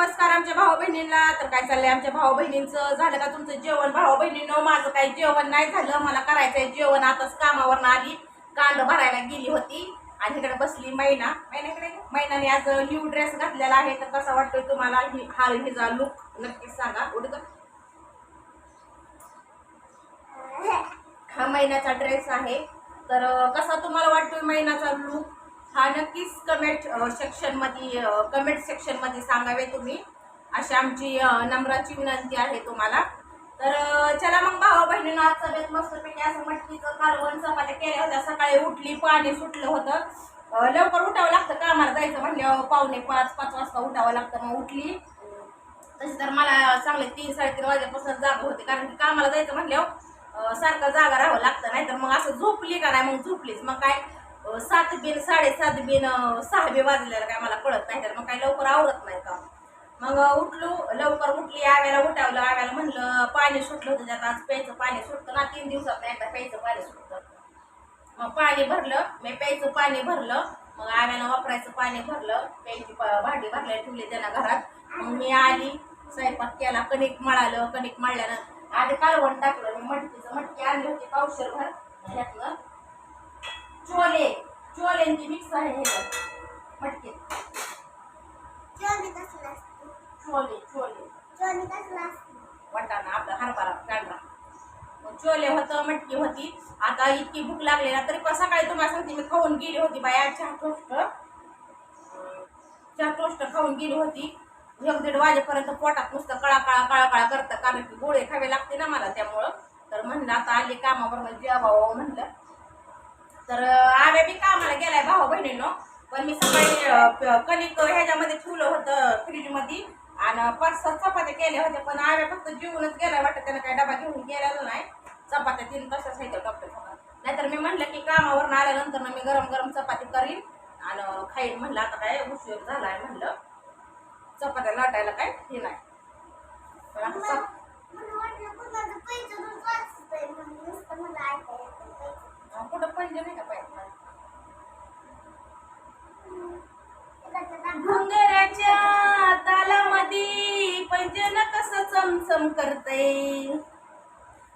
नमस्कार आमच्या भाऊ बहिणींना. तर काय चाललंय आमच्या भाऊ बहिणींचं? झालं का तुमचं जेवण? भाऊ बहिणीनं माझं काही जेवण नाही झालं. मला करायचंय जेवण. आताच कामावरनं आली. कांड भरायला गेली होती. आणि इकडे बसली मैना. मैनाकडे मैनाने आज न्यू ड्रेस घातलेला आहे. तर कसा वाटतोय तुम्हाला? ही हा हिचा लुक नक्कीच सांगा. उडक हा महिन्याचा ड्रेस आहे. तर कसा तुम्हाला वाटतोय महिन्याचा लुक हा नक्कीच कमेंट सेक्शनमध्ये कमेंट सेक्शनमध्ये सांगावे तुम्ही. अशी आमची नम्राची विनंती आहे तुम्हाला. तर चला मग भावा बहिणीनं आज सगळ्यात मस्तपैकी असं मटकीचं कालवण चपात्या केल्या होत्या. सकाळी उठली पाणी सुटलं होतं. लवकर उठावं लागतं कामाला जायचं म्हणल्यावर पावणे पाच पाच वाजता उठावं लागतं. मग उठली. तशी तर मला चांगले तीन साडेतीन वाजेपासून जागा होते. कारण की कामाला जायचं म्हणल्यावर सारखं जागा राहावं लागतं. नाही तर मग असं झोपली का नाही? मग झोपलीच. मग काय? सात बिन साडेसात बिन सहावे वाजलेलं काय मला कळत नाही. तर मग काय लवकर आवडत नाही का? मग उठलो लवकर उठली आव्याला उठावलं. आव्याला म्हणलं पाणी सुटलं होतं त्यात. आज प्यायचं पाणी सुटतं ना. तीन दिवसात एकदा प्यायचं पाणी सुटतं. मग पाणी भरलं. मी प्यायचं पाणी भरलं. मग आव्याला वापरायचं पाणी भरलं. प्यायची भांडी भरल्या ठेवली त्यांना घरात. मग मी आली. स्वयंपाक केला. कणिक मळालं. कणिक मळल्यानं आधी कालवण टाकलं. मी मटकीचं मटकी आणली होती. पावशर भर. ह्यातलं चोले चोल्यांची मिक्स आहे हे मटकी चोले चोले वाटाणा आपला हरभरा मग चोले होतं मटकी होती. आता इतकी भूक लागली ना तरी पण सकाळी तुम्हाला सांगते मी खाऊन गेली होती बाया चहा टोस्ट. चहा टोस्ट खाऊन गेली होती. एक दीड वाजेपर्यंत पोटात नुसतं कळा कळा कळा कळा करतं. कारण की गोळे खावे लागते ना मला त्यामुळं. तर म्हणलं आता आले कामावर मग जेवावं म्हणलं. तर आव्या बी कामाला गेलाय भाऊ बहिणीनो. पण मी सकाळी कणिक ह्याच्यामध्ये ठेवलं होतं फ्रीजमध्ये. आणि पाच सात चपात्या केल्या होत्या पण आव्या फक्त जेवूनच गेल्या वाटतं. त्यानं काही डबा घेऊन गेलेला नाही. चपात्या तीन तशाच आहेत डॉक्टर नाहीतर मी म्हणलं की कामावरून आल्यानंतर ना मी गरम गरम चपाती करीन. आणि खाईन म्हणलं आता काय उशीर झालाय म्हणलं. चपात्या लाटायला काय हे नाही. पण आता कुठं पंजे नाही का पाहिजे घुंगराच्या तालामध्ये पैंजन कसं चमचम करतय?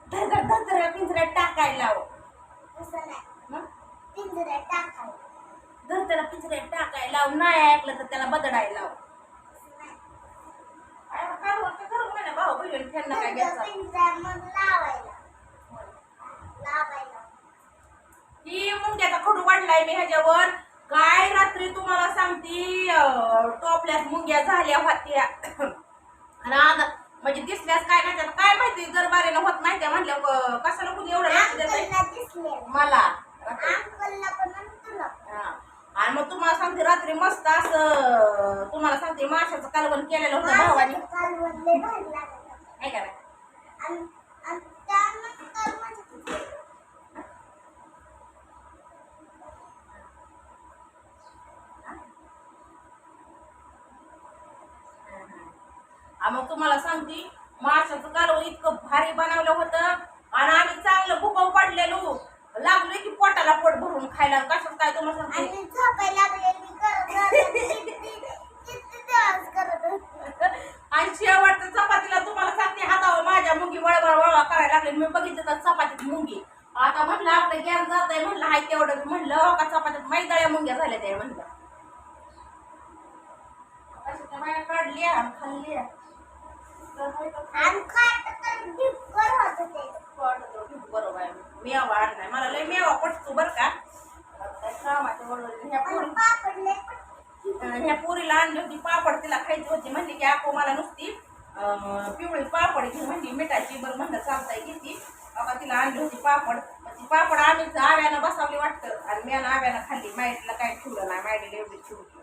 धर धर पिंजऱ्यात टाकायला हं? धर त्याला पिंजऱ्यात टाकायला लाव. नाही ऐकलं तर त्याला बदडायला लाव. काय होतं? करू म्हणे भाऊ बहिणी त्यांना काय घ्यायचं ही मुंग्याचा मी ह्याच्यावर? काय रात्री तुम्हाला सांगती अं, टोपल्यात मुंग्या झाल्या होत्या. आता म्हणजे दिसल्यास काय माहिती काय माहिती दरबारीनं होत नाही त्या म्हणल्या कशाला कुणी एवढं लक्ष मला. आणि मग तुम्हाला सांगते रात्री मस्त असं तुम्हाला सांगते माशाचं कालवण केलेलं होतं भावाने. मग तुम्हाला सांगते माशाचं कालवण इतकं भारी बनवलं होतं आणि आम्ही चांगलं भुकाव पडलेलो लागलो की पोटाला पोट भरून खायला कशाच काय तुम्हाला आणि शेवटच्या चपातीला तुम्हाला सांगते हातावर माझ्या मुंगी वळवळ वळवा करायला लागले मी बघितलं तर चपातीत मुंगी आता म्हणलं आपलं गॅस जात आहे म्हणलं हाय तेवढं म्हणलं हो का चपात्यात मैदळ्या मुंग्या झाल्या त्या म्हणलं बाया काढल्या खाल्ल्या मेवा आणलाय मला लय मेवा पटतो बरं का. ह्या पोरीला आणली होती पापड. तिला खायची होती म्हणली की आपो मला नुसती पिवळी पापड घे म्हणली मिठाची बरं म्हणलं चालताय घेतली आता तिला आणली होती पापड. ती पापड आम्ही आव्यानं बसावली वाटतं. आणि म्यानं आव्यानं खाल्ली. माईडला काय ठेवलं नाही. माईडीला एवढी ठेवली.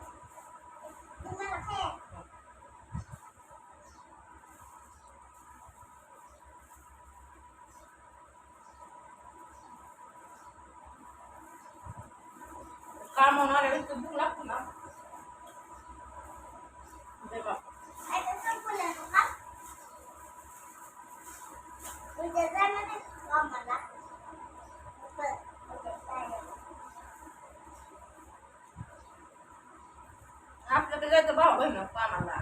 कामावून आल्यावर भूक लागतो ना दे बा. आपल्याकडे जायचं भाऊ बहिण कामाला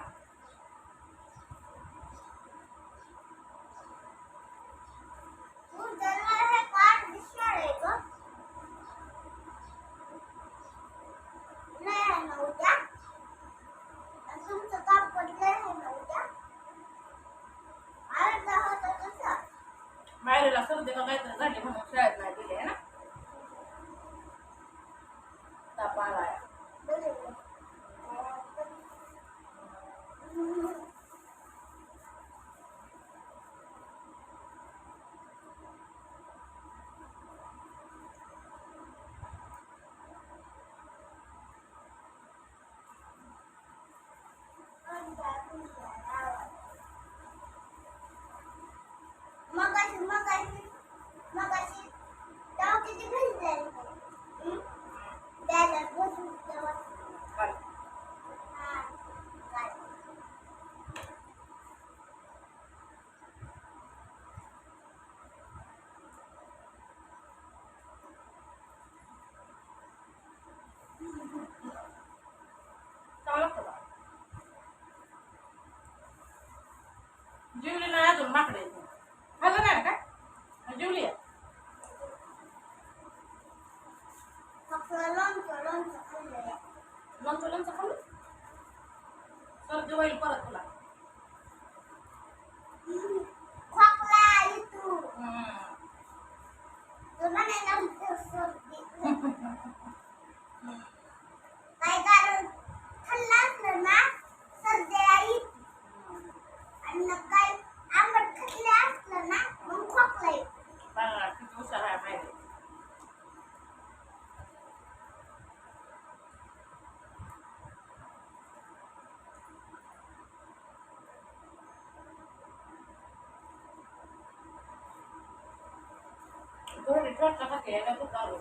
ನೋಡಿ ಇಟ್ಕೊಂಡು ಹಾಕಕ್ಕೆ ಎಲ್ಲ ಕುಟ್ಟಾರು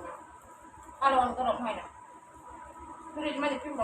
ಅಲ್ಲ ಒಂದು ಕರ ಮಾಡಿ ನೋಡಿ ಇದು ಮಾಡಿ ತಿಂಬ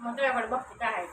मग तुझ्याकडे बघते काय आहे.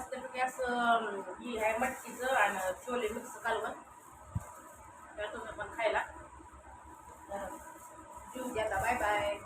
मस्तपैकी असं ही आहे मटकीचं आणि छोले मिक्स कालवण तर तुम्ही पण खायला. जीव घ्या बाय बाय.